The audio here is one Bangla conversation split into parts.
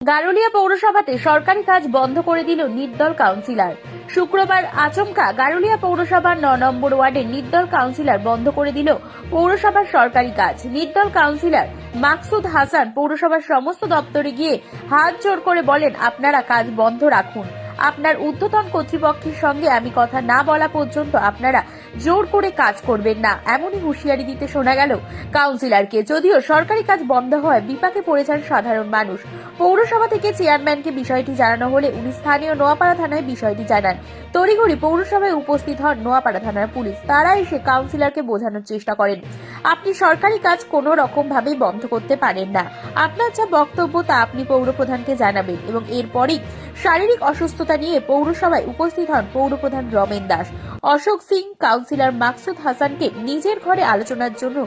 গারুলিয়া পৌরসভাতে সরকারি কাজ বন্ধ করে দিল নির্দল কাউন্সিলর। শুক্রবার আচমকা গারুলিয়া পৌরসভার ন নম্বর ওয়ার্ডের নির্দল কাউন্সিলর বন্ধ করে দিল পৌরসভার সরকারি কাজ। নির্দল কাউন্সিলর মাকসুদ হাসান পৌরসভার সমস্ত দপ্তরে গিয়ে হাত জোর করে বলেন, আপনারা কাজ বন্ধ রাখুন। আপনার ঊর্ধ্বতন কর্তৃপক্ষের সঙ্গে আমি কথা না বলা পর্যন্ত আপনারা জোর করে কাজ করবেন না। এমনই হুঁশিয়ারি দিতে শোনা গেল কাউন্সিলরকে। যদিও সরকারি কাজ বন্ধ হয় বিপাকে পড়ে যান সাধারণ মানুষ। পৌরসভা থেকে চেয়ারম্যানকে বিষয়টি জানানো হলে উনি স্থানীয় নোয়াপাড়া থানায় বিষয়টি জানান। তড়িঘড়ি পৌরসভায় উপস্থিত হন নোয়াপাড়া থানার পুলিশ। তারা এসে কাউন্সিলরকে বোঝানোর চেষ্টা করেন। আপনি সরকারি কাজ কোনো রকম ভাবেই বন্ধ করতে পারেন না। আপনার যা বক্তব্য তা আপনি পৌরপ্রধানকে জানাবেন এবং এরপরেই শারীরিক অসুস্থতা নিয়ে পৌরসভায় উপস্থিত হন পৌরপ্রধান রমেন দাস। অশোক সিং, কাউন্সিলর মাকসুদ হাসানকে নিজের ঘরে আলোচনার জন্য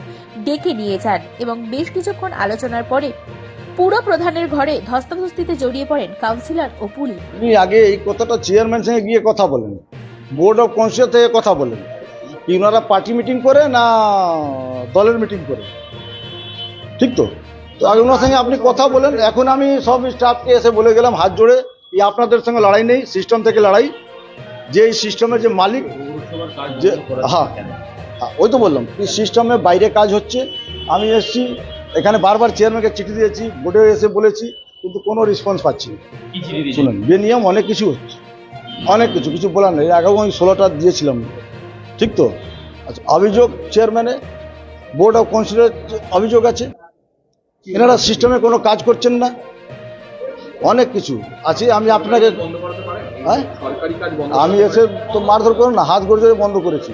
ডেকে নিয়ে যান এবং বেশ কিছুক্ষণ আলোচনার পরে পুরো প্রধানের ঘরে ধস্তাধস্তিতে জড়িয়ে পড়েন কাউন্সিলর ও পুলিশ। আগে এই কথাটা চেয়ারম্যান সঙ্গে গিয়ে কথা বলেন। বোর্ড অফ কাউন্সিলর থেকে কথা বলেন। কি ওনারা পার্টি মিটিং করে না দলের মিটিং করে? ঠিক তো? তো আগে ওনার সঙ্গে আপনি কথা বলেন। এখন আমি সব স্টাফকে এসে বলে গেলাম হাত জোড়ে এই আপনাদের সঙ্গে লড়াই নেই সিস্টেম থেকে লড়াই। যে এই সিস্টেমের যে মালিক যে হ্যাঁ হ্যাঁ, ওই তো বললাম এই সিস্টেমের বাইরে কাজ হচ্ছে। আমি এসেছি এখানে বারবার চেয়ারম্যানকে চিঠি দিয়েছি বোর্ডে এসে বলেছি কিন্তু কোনো রেসপন্স পাচ্ছি শুনুন বেনিয়ম অনেক কিছু হচ্ছে। অনেক কিছু কিছু বলার নেই। আগেও আমি ষোলোটা দিয়েছিলাম। ঠিক তো? আচ্ছা অভিযোগ চেয়ারম্যানে বোর্ড অফ কাউন্সিলের অভিযোগ আছে, এনারা সিস্টেমে কোনো কাজ করছেন না? অনেক কিছু আছে, আমি আপনাকে হ্যাঁ? আমি এসে তো মারধর করুন না, হাত গড়ে বন্ধ করেছি।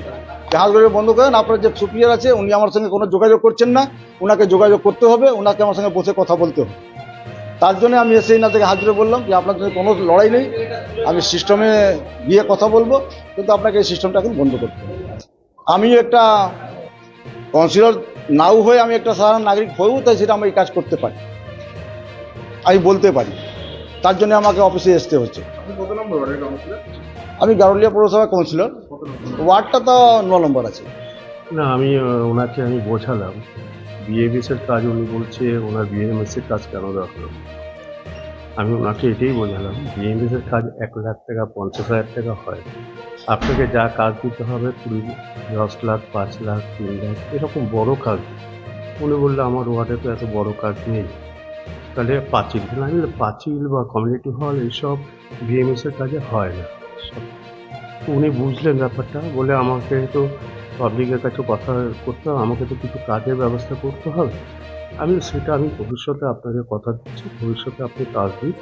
হাত গড়ে বন্ধ করেন, আপনার যে সুপিরিয়ার আছে, উনি আমার সঙ্গে কোনো যোগাযোগ করছেন না ওনাকে যোগাযোগ করতে হবে ওনাকে আমার সঙ্গে বসে কথা বলতে হবে। তার জন্য আমি এসে না থেকে হাজিরে বললাম যে আপনার জন্য কোনো লড়াই নেই। আমি সিস্টেমে গিয়ে কথা বলব কিন্তু আপনাকে এই সিস্টেমটা এখন বন্ধ করতে হবে। আমি একটা কাউন্সিলর নাও হয়ে আমি একটা সাধারণ নাগরিক হয়েও তাই সেটা আমি এই কাজ করতে পারি। আমি বলতে পারি। তার জন্য আমাকে অফিসে আসতে হচ্ছে। আমি গারুলিয়া পৌরসভা কাউন্সিলর ওয়ার্ডটা তো ন নম্বর আছে। না আমি ওনাকে আমি বোঝালাম। বিএবিএস এর কাজ উনি বলছে ওনার বিএমএস এর কাজ কেন দরকার? আমি ওনাকে এটাই বোঝালাম বিএমএস এর কাজ এক লাখ টাকা, পঞ্চাশ হাজার টাকা হয়। আপনাকে যা কাজ দিতে হবে, কুড়ি, দশ লাখ, পাঁচ লাখ, তিন লাখ, এরকম বড় কাজ। উনি বলল, আমার ওয়ার্ডে তো এত বড় কাজ নেই। তাহলে পাঁচিল আমি পাঁচিল বা কমিউনিটি হল এইসব বিএমএস এর কাজে হয় না। উনি বুঝলেন ব্যাপারটা, বলে, আমাকে তো পাবলিকের কাছে কথা করতে হবে, আমাকে তো কিছু কাজের ব্যবস্থা করতে হবে। আমি সেটা আমি ভবিষ্যতে আপনাকে কথা দিচ্ছি। ভবিষ্যতে আপনি কাজ দিন,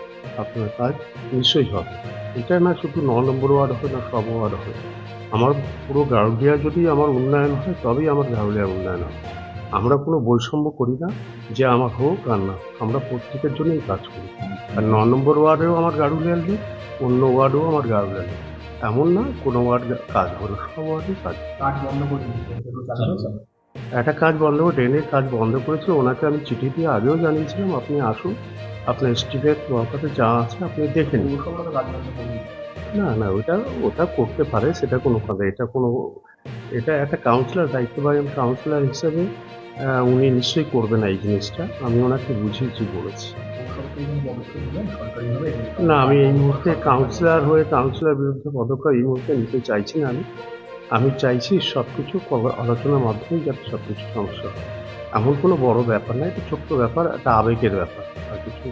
আপনার কাজ নিশ্চয়ই হবে। এটা না শুধু ন নম্বর ওয়ার্ড হবে না, সব ওয়ার্ড হবে। আমার পুরো গারুলিয়া যদি আমার উন্নয়ন হয়, তবেই আমার গারুলিয়ার উন্নয়ন হবে। আমরা কোনো বৈষম্য করি না, যে আমার হোক আর না, আমরা প্রত্যেকের জন্যই কাজ করি। আর ন নম্বর ওয়ার্ডেও আমার গারুলিয়ার নেই, অন্য ওয়ার্ডেও আমার গারুলিয়ার নেই। এমন না কোনো ওয়ার্ড কাজ হবে সব ওয়ার্ডে কাজ একটা কাজ বন্ধ ড্রেনের কাজ বন্ধ করেছে, ওনাকে আমি চিঠি দিয়ে আগেও জানিয়েছিলাম, আপনি আসুন, আপনার স্টিভের ওয়ার্কাতে যা আছে আপনি দেখে নিন। না না, ওটা ওটা করতে পারে, সেটা কোনো কথা, এটা কোনো, এটা একটা কাউন্সিলর দায়িত্ববাহী কাউন্সিলর হিসেবে উনি নিশ্চয়ই করবেন এই জিনিসটা, আমি ওনাকে বুঝিয়েছি, বলেছি। না, আমি এই মুহূর্তে কাউন্সিলর হয়ে কাউন্সিলর বিরুদ্ধে পদক্ষেপ এই মুহূর্তে নিতে চাইছি না আমি। আমি চাইছি সব কিছু আলোচনার মাধ্যমে যাতে সব কিছু সমস্যা এমন কোনো বড় ব্যাপার না এটা ছোট্ট ব্যাপার একটা আবেগের ব্যাপার, আর কিছু